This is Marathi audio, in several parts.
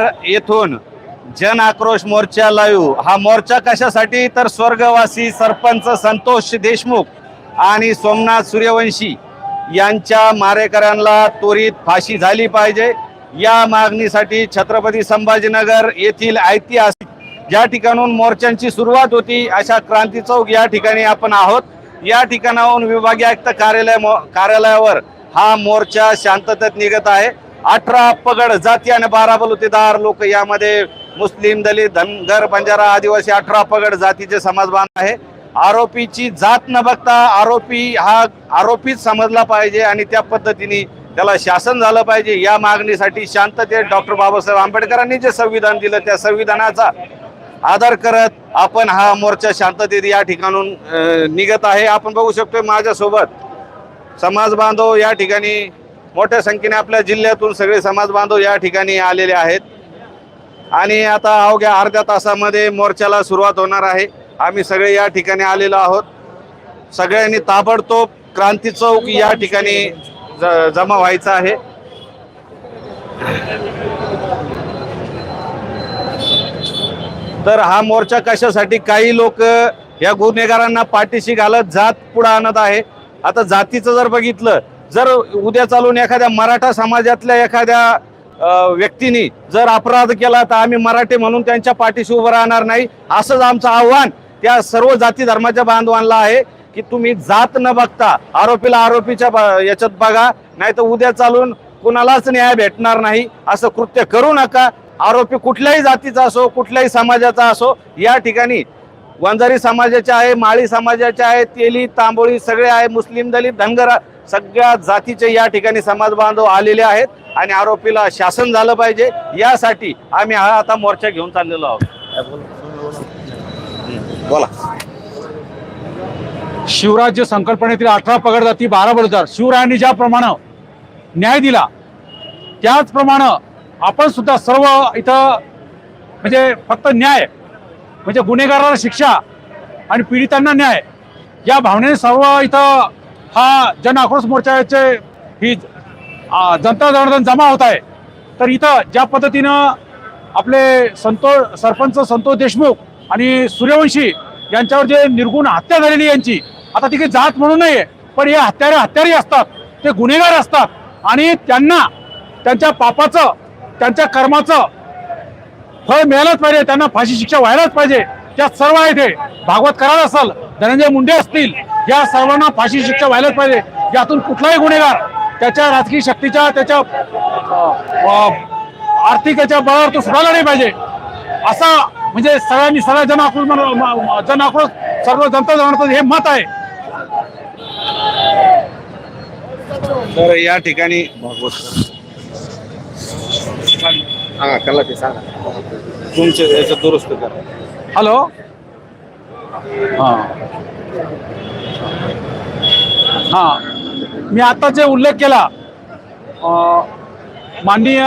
येथून जन आक्रोश मोर्चा लाईव्ह हा मोर्चा कशासाठी? तर स्वर्गवासी सरपंच संतोष देशमुख आणि सोमनाथ सूर्यवंशी यांच्या मारेकऱ्यांना त्वरित फाशी झाली पाहिजे. या मागणीसाठी छत्रपती संभाजीनगर येथील ऐतिहासिक ज्या ठिकाणून मोर्चांची सुरुवात होती अशा क्रांती चौक या ठिकाणी आपण आहोत. या ठिकाणाहून विभागीय आयुक्त कार्यालय मो- कार्यालयावर हा मोर्चा शांततेत निघत आहे. अठरा पगड जाती आणि बारा बलुतेदार लोक यामध्ये मुस्लिम दलित धनगर बंजारा आदिवासी अठरा पगड जातीचे समाज बांध आहे. आरोपीची जात न बघता आरोपी हा आरोपीच समजला पाहिजे आणि त्या पद्धतीने त्याला शासन झालं पाहिजे. या मागणीसाठी शांततेत डॉक्टर बाबासाहेब आंबेडकरांनी जे संविधान दिलं त्या संविधानाचा आदर करत आपण हा मोर्चा शांततेत या ठिकाणून निघत आहे. आपण बघू शकतोय माझ्यासोबत समाज बांधव या ठिकाणी मोठ्या संख्येने आपल्या जिल्ह्यातून सगळे समाज बांधव या ठिकाणी आलेले आहेत. आणि आता अवघ्या अर्ध्या तासामध्ये मोर्चाला सुरुवात होणार आहे. आम्ही सगळे या ठिकाणी आलेलो आहोत. सगळ्यांनी ताबडतोब क्रांती चौक या ठिकाणी ज- जमा व्हायचा आहे. तर हा मोर्चा कशासाठी काही लोक या गुन्हेगारांना पाठीशी घालत जात पुढे आणत आहे. आता जातीचं जर बघितलं जर उद्या चालून एखाद्या मराठा समाजातल्या एखाद्या व्यक्तीने जर अपराध केला तर आम्ही मराठी म्हणून त्यांच्या पाठीशी उभं राहणार नाही. असंच आमचं आव्हान त्या सर्व जाती धर्माच्या बांधवांना आहे की तुम्ही जात न बघता आरोपीला आरोपीच्या ब- याच्यात बघा नाही तर उद्या चालून कुणालाच न्याय भेटणार नाही असं कृत्य करू नका. आरोपी कुठल्याही जातीचा असो कुठल्याही समाजाचा असो या ठिकाणी वंजारी समाजाचे आहे माळी समाजाचे आहे तेली तांबोळी सगळे आहे मुस्लिम दलित धनगर सगळ्या जातीचे या ठिकाणी समाज बांधव आलेले आहेत आणि आरोपीला शासन झालं पाहिजे. यासाठी आम्ही हा आता मोर्चा घेऊन चाललेलो आहोत. बोला. शिवराज्य संकल्पनेतील अठरा पगड जाती बारा बलुदार शिवरायांनी ज्याप्रमाणे न्याय दिला त्याचप्रमाणे आपण सुद्धा सर्व इथं म्हणजे फक्त न्याय म्हणजे गुन्हेगाराला शिक्षा आणि पीडितांना न्याय या भावनेने सर्व इथं हा जन आक्रोश मोर्चाचे ही जनता जनार्दन जमा होत आहे. तर इथं ज्या पद्धतीनं आपले संतोष सरपंच संतोष देशमुख आणि सूर्यवंशी यांच्यावर जे निर्गुण हत्या झालेली यांची आता ती काही जात म्हणून नाही पण हे हत्यारे हत्यारी असतात ते गुन्हेगार असतात आणि त्यांना त्यांच्या पापाचं त्यांच्या कर्माचं फळ मिळालंच पाहिजे त्यांना फाशी शिक्षा व्हायलाच पाहिजे. त्या सर्व आहे ते. भागवत करार असेल धनंजय मुंडे असतील या सर्वांना फाशी शिक्षा व्हायलाच पाहिजे. यातून कुठलाही गुन्हेगार त्याच्या राजकीय शक्तीच्या त्याच्या आर्थिक याच्या बळावर तो सुटायला नाही पाहिजे. असा म्हणजे सगळ्यांनी सगळ्या जन आक्रोश जन आक्रोश सर्व जनता जनार्दन हे मत आहे. तर या ठिकाणी हा कला ते सांगा. तुमचे याचं दुरुस्त करा. हॅलो हां. हां. मी आता जे उल्लेख केला माननीय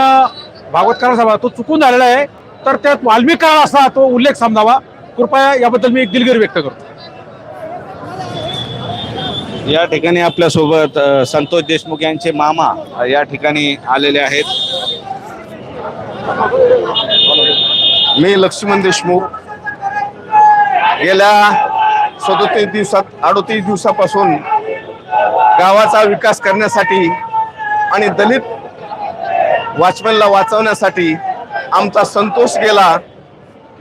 भागवतकार सभा तो चुकून झालेला आहे. तर त्यात वाल्मिक काळ असा तो उल्लेख समजावा. कृपया याबद्दल मी एक दिलगिरी व्यक्त करतो. या ठिकाणी आपल्यासोबत संतोष देशमुख यांचे मामा या ठिकाणी आलेले आहेत. मी लक्ष्मण देशमुख गेल्या सदोतीस दिवसात अडोतीस दिवसापासून गावाचा विकास करण्यासाठी आणि दलित वॉचमॅनला वाचवण्यासाठी आमचा संतोष गेला.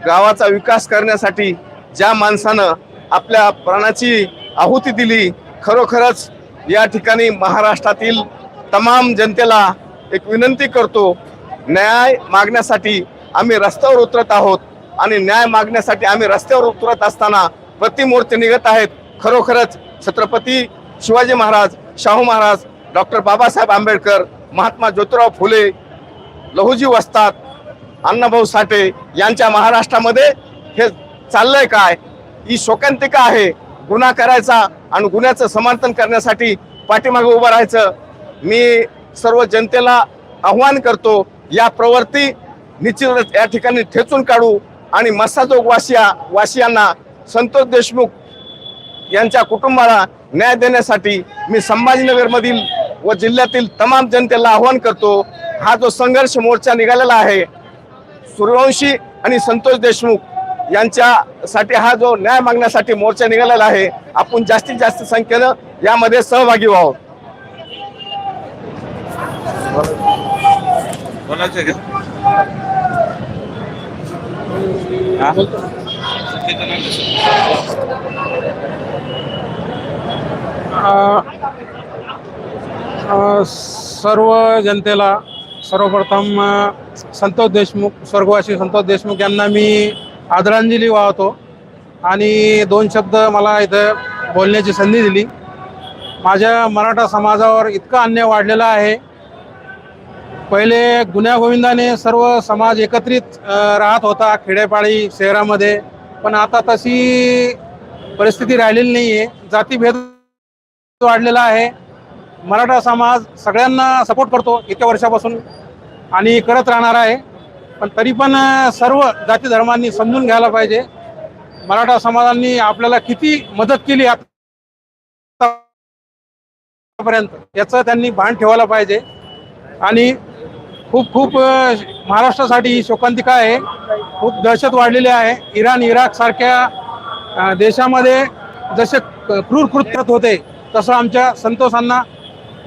गावाचा विकास करण्यासाठी ज्या माणसानं आपल्या प्राणाची आहुती दिली खरोखरच या ठिकाणी महाराष्ट्रातील तमाम जनतेला एक विनंती करतो. न्याय मागण्यासाठी आम्ही रस्त्यावर उतरत आहोत. आणि न्याय मागण्यासाठी आम्ही रस्त्यावर उतरत असताना प्रतिमूर्ती निघत आहेत. खरोखरच छत्रपती शिवाजी महाराज शाहू महाराज डॉक्टर बाबासाहेब आंबेडकर महात्मा ज्योतिराव फुले लहुजी वस्तात अण्णाभाऊ साठे यांच्या महाराष्ट्रामध्ये हे चाललंय काय? ही शोकांतिका आहे. गुन्हा करायचा आणि गुन्ह्याचं समर्थन करण्यासाठी पाठीमागे उभं राहायचं. मी सर्व जनतेला आव्हान करतो या प्रवृत्ती निश्चितच या ठिकाणी ठेचून काढू. आणि मस्साजोग वासिया वासियांना संतोष देशमुख यांच्या कुटुंबाला न्याय देण्यासाठी मी संभाजीनगरमधील व जिल्ह्यातील तमाम जनतेला आव्हान करतो. हा जो संघर्ष मोर्चा निघालेला आहे सूर्यवंशी आणि संतोष देशमुख यांच्यासाठी हा जो न्याय मागण्यासाठी मोर्चा निघालेला आहे आपण जास्तीत जास्त संख्येनं यामध्ये सहभागी व्हावं. बोलायचं का? सर्व जनतेला सर्वप्रथम संतोष देशमुख स्वर्गवासी संतोष देशमुख यांना मी आदरांजली वाहतो आणि दोन शब्द मला इथं बोलण्याची संधी दिली. माझ्या मराठा समाजावर इतका अन्याय वाढलेला आहे पहिले गुन्ह्यागोविंदाने सर्व समाज एकत्रित राहत होता खेडेपाडी शहरामध्ये. पण आता तशी परिस्थिती राहिलेली नाही आहे जातीभेद वाढलेला आहे. मराठा समाज सगळ्यांना सपोर्ट करतो इतक्या वर्षापासून आणि करत राहणार आहे. पण तरी पण सर्व जाती धर्मांनी समजून घ्यायला पाहिजे. मराठा समाजांनी आपल्याला किती मदत केली आतापर्यंत याचं त्यांनी भान ठेवायला पाहिजे. आणि खूप खूप महाराष्ट्रासाठी ही शोकांतिका आहे. खूप दहशत वाढलेली आहे. इराण इराक सारख्या देशामध्ये जसे क्रूर कृत्यात होते तसं आमच्या संतोषांना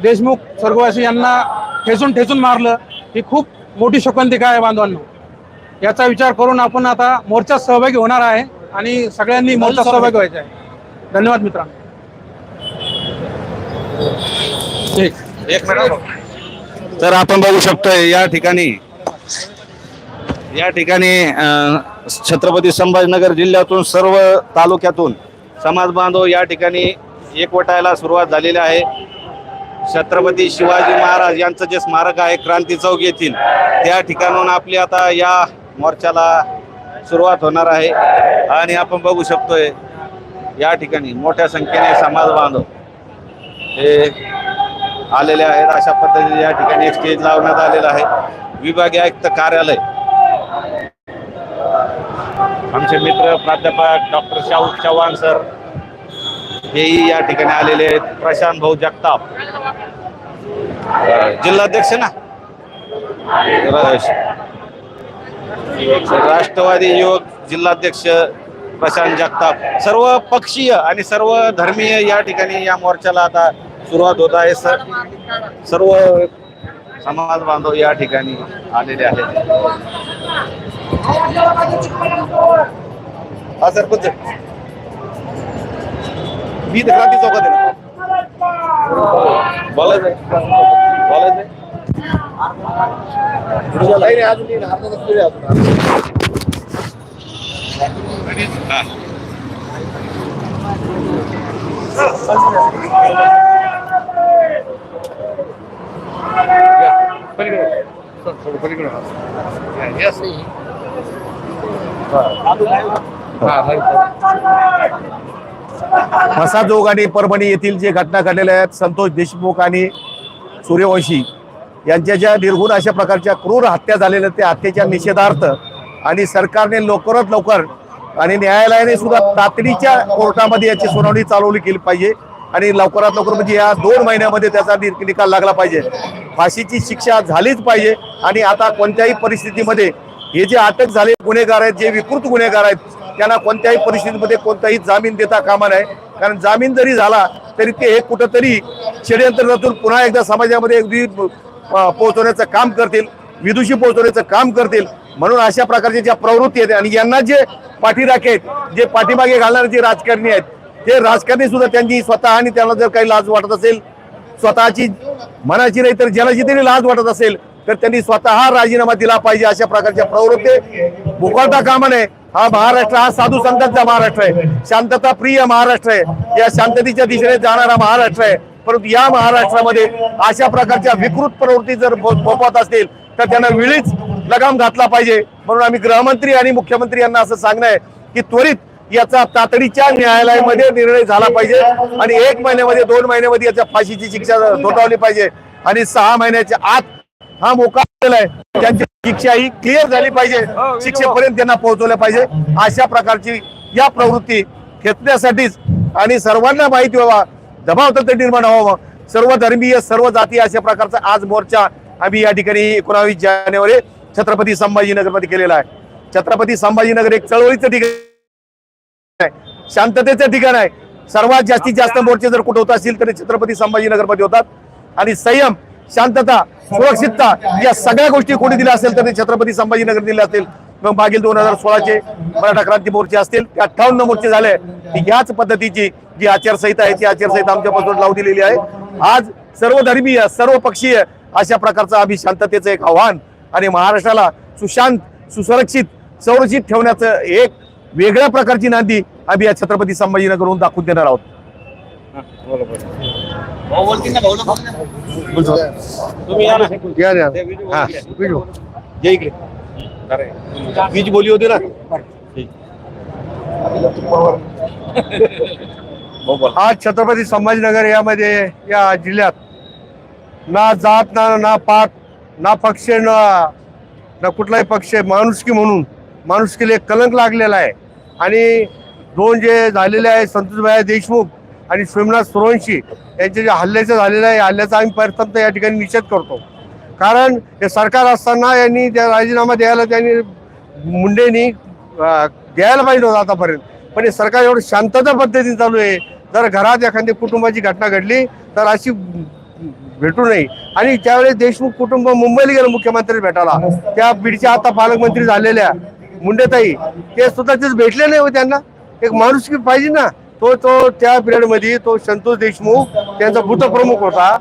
देशमुख स्वर्गवासी यांना ठेचून ठेचून मारलं. ही खूप मोठी शोकांतिका आहे बांधवांनो. याचा विचार करून आपण आता मोर्चात सहभागी होणार आहे आणि सगळ्यांनी मोर्चात सहभागी. व्हायचे आहे. धन्यवाद मित्रांनो. ठीक एक मिनिट. तर आपण बघू शकतोय या ठिकाणी या ठिकाणी छत्रपती संभाजीनगर जिल्ह्यातून सर्व तालुक्यातून समाज बांधव या ठिकाणी एकवटायला सुरुवात झालेली आहे. छत्रपती शिवाजी महाराज यांचं जे स्मारक आहे क्रांती चौक येथील त्या ठिकाणून आपली आता या मोर्चाला सुरुवात होणार आहे. आणि आपण बघू शकतोय या ठिकाणी मोठ्या संख्येने समाज बांधव हे आलेले आहेत. अशा पद्धतीने या ठिकाणी एक स्टेज लावण्यात आलेलं आहे. विभागीय आयुक्त कार्यालय. आमचे मित्र प्राध्यापक डॉक्टर शाहू चव्हाण सर हेही या ठिकाणी आलेले आहेत. प्रशांत भाऊ जगताप. जिल्हाध्यक्ष ना? राष्ट्रवादी युवक जिल्हाध्यक्ष प्रशांत जगताप. सर्व पक्षीय आणि सर्व धर्मीय या ठिकाणी या मोर्चाला आता सुरुवात होत आहे, सर. सर्व समाज बांधव या ठिकाणी आलेले आहेत. हा सरपंच मी तर क्रांती चौकात. हा. म्हसाजोग आणि परभणी येथील जे घटना घडलेल्या आहेत संतोष देशमुख आणि सूर्यवंशी यांच्या ज्या निर्गुण अशा प्रकारच्या क्रूर हत्या झालेल्या त्या हत्येच्या निषेधार्थ आणि सरकारने लवकरात लवकर आणि न्यायालयाने सुद्धा तातडीच्या कोर्टामध्ये याची सुनावणी चालवली केली पाहिजे. आणि लवकरात लवकर म्हणजे या दोन महिन्यामध्ये त्याचा निकाल लागला पाहिजे. फाशीची शिक्षा झालीच पाहिजे. आणि आता कोणत्याही परिस्थितीमध्ये हे जे अटक झाले गुन्हेगार आहेत जे विकृत गुन्हेगार आहेत त्यांना कोणत्याही परिस्थितीमध्ये कोणताही जामीन देता कामा नये. कारण जामीन जरी झाला तरी ते हे कुठंतरी षडयंत्र पुन्हा एकदा समाजामध्ये अगदी पोहोचवण्याचं काम करतील विदुषी पोहोचवण्याचं काम करतील. म्हणून अशा प्रकारच्या ज्या प्रवृत्ती आहेत आणि यांना जे पाठीराखे आहेत जे पाठीमागे घालणारे जे राजकारणी आहेत ते राजकारणी सुद्धा त्यांची स्वतः आणि त्यांना जर काही लाज वाटत असेल स्वतःची मनाची नाही तर जनाची तरी लाज वाटत असेल तर त्यांनी स्वतः राजीनामा दिला पाहिजे अशा प्रकारच्या प्रवृत्ती. मुखवटा कामा नये. हा महाराष्ट्र हा साधू संतांचा महाराष्ट्र आहे. शांतता प्रिय महाराष्ट्र आहे. या शांततेच्या दिशेने जाणारा महाराष्ट्र आहे. परंतु या महाराष्ट्रामध्ये अशा प्रकारच्या विकृत प्रवृत्ती जर फो- असतील तर त्यांना वेळीच लगाम घातला पाहिजे. म्हणून आम्ही गृहमंत्री आणि मुख्यमंत्री यांना असं सांगणं आहे की त्वरित याचा तातडीच्या न्यायालयामध्ये निर्णय झाला पाहिजे आणि एक महिन्यामध्ये दोन महिन्यामध्ये याच्या फाशीची शिक्षा ठोठावली पाहिजे. आणि सहा महिन्याच्या आत हा मोका आलेला आहे. त्यांची शिक्षा ही क्लिअर झाली पाहिजे. शिक्षेपर्यंत त्यांना पोहोचवलं पाहिजे. अशा प्रकारची या प्रवृत्ती खेचण्यासाठीच आणि सर्वांना माहिती व्हावा. जबाबदारी निर्माण व्हावं. सर्व धर्मीय सर्व जाती अशा प्रकारचा आज मोर्चा आम्ही या ठिकाणी एकोणावीस जानेवारी छत्रपती संभाजीनगरमध्ये केलेला आहे. छत्रपती संभाजीनगर एक चळवळीचं ठिकाण आहे. शांततेचं ठिकाण आहे. सर्वात जास्तीत जास्त मोर्चे जर कुठे होत असतील तर छत्रपती संभाजीनगरमध्ये होतात. आणि संयम शांतता सुरक्षितता या सगळ्या गोष्टी कोणी दिल्या असेल तर ते छत्रपती संभाजीनगर दिले असतील. मग मागील दोन हजार सोळाचे मराठा क्रांती मोर्चे असतील. ते अठ्ठावन्न मोर्चे झाले. ह्याच पद्धतीची जी आचारसंहिता आहे ती आचारसंहिता आमच्यापासून लावून दिलेली आहे. आज सर्व धर्मीय सर्व पक्षीय अशा प्रकारचं आम्ही शांततेचं एक आव्हान आणि महाराष्ट्राला सुशांत सुसुरक्षित संरक्षित ठेवण्याचं एक वेगळ्या प्रकारची नांदी आम्ही या छत्रपती संभाजीनगरहून दाखवून देणार आहोत. तुम्ही या ना. हा, ये इकडे. वीज बोली होती ना. आज छत्रपती संभाजीनगर यामध्ये या जिल्ह्यात ना जात ना ना पात ना पक्ष ना ना कुठलाही पक्ष माणुसकी म्हणून माणुसकीला एक कलंक लागलेला आहे. आणि दोन जे झालेले आहे संतोषभाई देशमुख आणि सोमनाथ सुरवंशी यांचे जे हल्ल्याचं झालेलं आहे हल्ल्याचा आम्ही प्रथम या ठिकाणी निषेध करतो. कारण हे सरकार असताना यांनी त्या राजीनामा द्यायला त्यांनी मुंडेनी द्यायला पाहिजे होतं आतापर्यंत. पण हे सरकार एवढं शांतता पद्धतीने चालू आहे. जर घरात एखाद्या कुटुंबाची घटना घडली तर अशी भेटू नये. आणि त्यावेळेस देशमुख कुटुंब मुंबईला गेलं मुख्यमंत्री भेटायला त्या बीडच्या आता पालकमंत्री झालेल्या मुंडेताई ते सुद्धा तेच भेटले नाही हो त्यांना. एक माणूस पाहिजे ना तो तो त्या पिरियडमध्ये तो संतोष देशमुख त्यांचा भूतप्रमुख होता.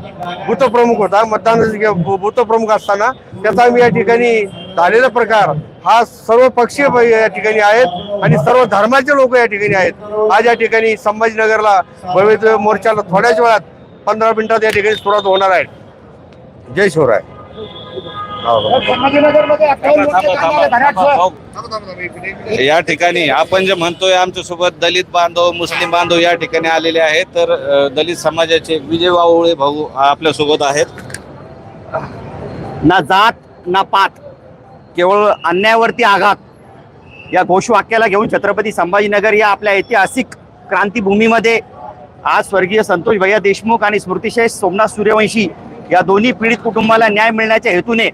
भूतप्रमुख होता मतदान भूतप्रमुख असताना. त्याचा आम्ही या ठिकाणी झालेला प्रकार हा सर्व पक्षीय या ठिकाणी आहेत आणि सर्व धर्माचे लोक या ठिकाणी आहेत. आज या ठिकाणी संभाजीनगरला भव्य मोर्चाला थोड्याच वेळात पंधरा मिनिटात या ठिकाणी सुरुवात होणार आहे. जय शिवराय. या ठिकाणी आपण जे म्हणतोय आमच्यासोबत दलित बांधव मुस्लिम बांधव या ठिकाणी आलेले आहेत तर दलित समाजाचे विजय वावळे भाऊ आपल्यासोबत आहेत. ना जात ना पात केवळ अन्यायावरती आघात. या घोषवाक्याला घेऊन छत्रपती संभाजीनगर या आपल्या ऐतिहासिक क्रांतीभूमीमध्ये आज स्वर्गीय संतोष भैया देशमुख आणि स्मृतिशेष सोमनाथ सूर्यवंशी या दोन्ही पीडित कुटुंबाला न्याय मिळण्याच्या हेतूने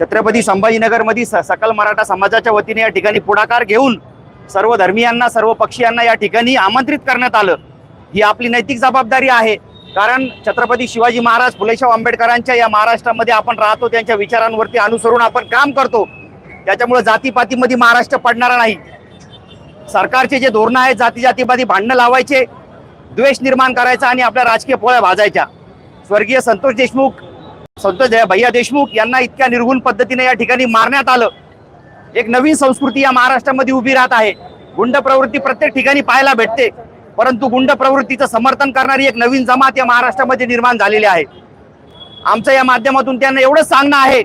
छत्रपती संभाजीनगरमध्ये स सकल मराठा समाजाच्या वतीने या ठिकाणी पुढाकार घेऊन सर्व धर्मियांना सर्व पक्षीयांना या ठिकाणी आमंत्रित करण्यात आलं. ही आपली नैतिक जबाबदारी आहे. कारण छत्रपती शिवाजी महाराज फुलेशाह आंबेडकरांच्या या महाराष्ट्रामध्ये आपण राहतो त्यांच्या विचारांवरती अनुसरून आपण काम करतो. त्याच्यामुळे जातीपातीमध्ये महाराष्ट्र पडणारा नाही. सरकारचे जे धोरणं आहेत जाती जातीपाती भांडणं लावायचे द्वेष निर्माण करायचा आणि आपल्या राजकीय पोळ्या भाजायच्या. स्वर्गीय संतोष देशमुख संतोष दे- भैया देशमुख यांना इतक्या निर्गुण पद्धतीने या ठिकाणी मारण्यात आलं. एक नवीन संस्कृती या महाराष्ट्रामध्ये उभी राहत आहे. गुंड प्रवृत्ती प्रत्येक ठिकाणी पाहायला भेटते. परंतु गुंड प्रवृत्तीचं समर्थन करणारी एक नवीन जमात या महाराष्ट्रामध्ये निर्माण झालेली आहे. आमचं या माध्यमातून त्यांना एवढंच सांगणं आहे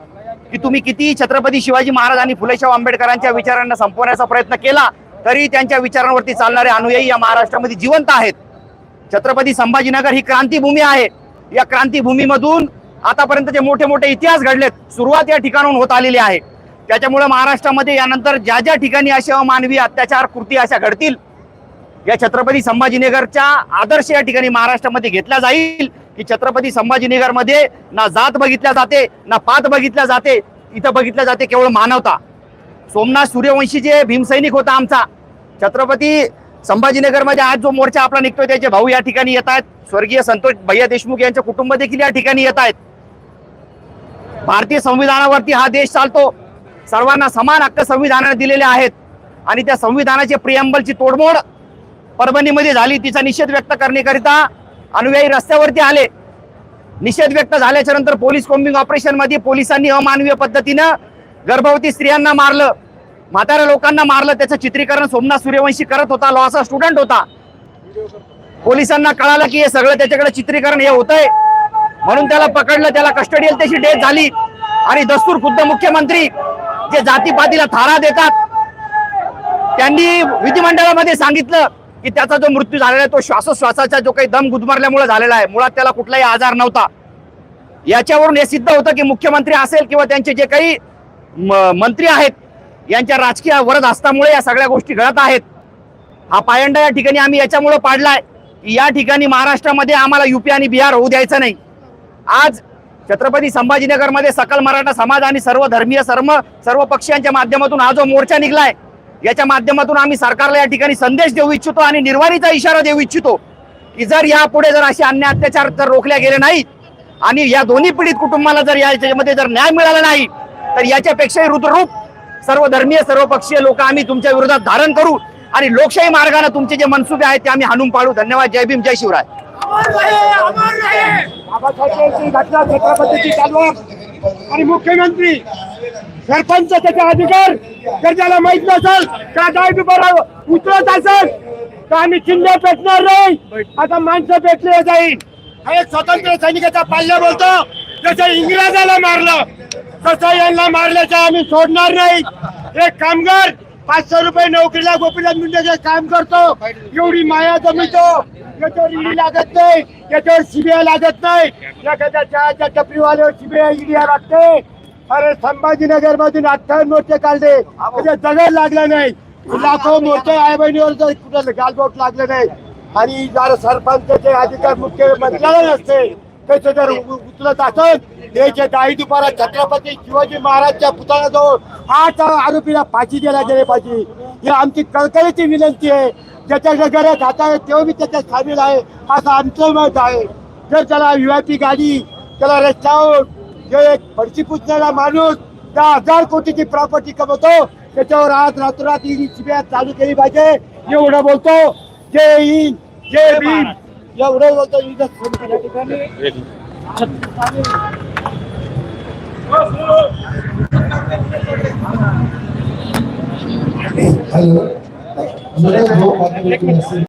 की तुम्ही कितीही छत्रपती शिवाजी महाराज आणि फुलेशाह आंबेडकरांच्या विचारांना संपवण्याचा प्रयत्न केला तरी त्यांच्या विचारांवरती चालणारे अनुयायी या महाराष्ट्रामध्ये जिवंत आहेत. छत्रपती संभाजीनगर ही क्रांतीभूमी आहे. या क्रांतीभूमीमधून आतापर्यंतचे मोठे मोठे इतिहास घडलेत सुरुवात या ठिकाणाहून होत आलेली आहे. त्याच्यामुळे महाराष्ट्रामध्ये यानंतर ज्या ज्या ठिकाणी असे अमानवी अत्याचार कृती अशा घडतील या छत्रपती संभाजीनगरच्या आदर्श या ठिकाणी महाराष्ट्रामध्ये घेतला जाईल की छत्रपती संभाजीनगरमध्ये ना जात बघितल्या जाते ना पात बघितल्या जाते इथं बघितल्या जाते केवळ मानवता. सोमनाथ सूर्यवंशी जे भीमसैनिक होता आमचा छत्रपती संभाजीनगरमध्ये आज जो मोर्चा आपला निघतोय त्याचे भाऊ या ठिकाणी येत आहेत. स्वर्गीय संतोष भैया देशमुख यांचे कुटुंब देखील या ठिकाणी येत आहेत. भारतीय संविधानावरती हा देश चालतो. सर्वांना समान हक्क संविधानाने दिलेले आहेत. आणि त्या संविधानाचे प्रियंबलची तोडमोड परभणीमध्ये झाली. तिचा निषेध व्यक्त करण्याकरिता अनुयायी रस्त्यावरती आले. निषेध व्यक्त झाल्याच्यानंतर पोलीस कोम्बिंग ऑपरेशनमध्ये पोलिसांनी अमानवीय पद्धतीनं गर्भवती स्त्रियांना मारलं. म्हाताऱ्या लोकांना मारलं. त्याचं चित्रीकरण सोमनाथ सूर्यवंशी करत होता. लॉचा स्टुडंट होता. पोलिसांना कळालं की हे सगळं त्याच्याकडे चित्रीकरण हे होतंय. म्हणून त्याला पकडलं त्याला कस्टडियल त्याची डेथ झाली. आणि दस्तूर खुद्द मुख्यमंत्री जे जातीपातीला थारा देतात त्यांनी विधिमंडळामध्ये सांगितलं की त्याचा जो मृत्यू झालेला आहे तो श्वासोश्वासाचा जो काही दम गुदमरल्यामुळे झालेला आहे. मुळात त्याला कुठलाही आजार नव्हता. याच्यावरून हे सिद्ध होतं की मुख्यमंत्री असेल किंवा त्यांचे जे काही म- मंत्री आहेत यांच्या राजकीय वरद हस्तामुळे या सगळ्या गोष्टी घडत आहेत. हा पायंडा या ठिकाणी आम्ही याच्यामुळे पाडलाय की या ठिकाणी महाराष्ट्रामध्ये आम्हाला युपी आणि बिहार होऊ द्यायचं नाही. आज छत्रपती संभाजीनगरमध्ये सकल मराठा समाज आणि सर्व धर्मीय सर्व सर्व पक्षीयांच्या माध्यमातून हा जो मोर्चा निघलाय याच्या माध्यमातून आम्ही सरकारला या ठिकाणी संदेश देऊ इच्छितो आणि निर्वाणीचा इशारा देऊ इच्छितो की जर यापुढे जर असे अन्य अत्याचार जर रोखले गेले नाहीत आणि या दोन्ही पीडित कुटुंबाला जर याच्यामध्ये जर न्याय मिळाला नाही तर याच्यापेक्षाही रुद्ररूप सर्व धर्मीय सर्व पक्षीय लोक आम्ही तुमच्या विरोधात धारण करू आणि लोकशाही मार्गाने तुमचे जे मनसुबे आहेत ते आम्ही हाणून पाडू. धन्यवाद. जय भीम जय शिवराय. घटना छत्रपतीची आणि मुख्यमंत्री सरपंच त्याचा अधिकार जर त्याला माहीत नसेल त्या डायट उतरत असेल तर आम्ही चिन्ह पेटणार नाही आता माणसं पेटले जाईल. हा एक स्वतंत्र सैनिकाचा पाल्य बोलतो. जसं इंग्रजाला मारलं तसं यांना मारल्याचं आम्ही सोडणार नाही. एक कामगार पाचशे रुपये नोकरीला गोपीनाथ मुंडे काम करतो एवढी माया जमितो. याच्यावर ईडी लागत नाही. याच्यावर सीबीआय लागत नाही. एखाद्या चहाच्या टपरीवाल्यावर सीबीआय ईडी लागते. अरे संभाजीनगर मधून अठ्ठावन्न मोर्चे काढले. म्हणजे दगड लागला नाही. लाखो मोर्चे आई बहिणीवर जर कुठं गालबोट लागले नाही. आणि जर सरपंचचे अधिकार मुख्यमंत्र्याला नसते त्याचे जर उचलत असत त्याचे दाई दुपारा छत्रपती शिवाजी महाराजच्या पुतळ्याजवळ आठ आरोपीला फाशी द्यायला गेले पाहिजे. ही आमची कळकळीची विनंती आहे. ज्याच्या खाता आहे तेव्हा मी त्याच्यात सामील आहे. असं आमचं मत आहे. जर त्याला व्ही गाडी त्याला रस्त्यावर जे एक फडशी पुसणारा माणूस त्या हजार कोटीची प्रॉपर्टी कमवतो त्याच्यावर आज रातोरात ईडी सीबीआय चालू केली पाहिजे. एवढं बोलतो. जय हिंद जय भीम. एवढं बोलतो इथं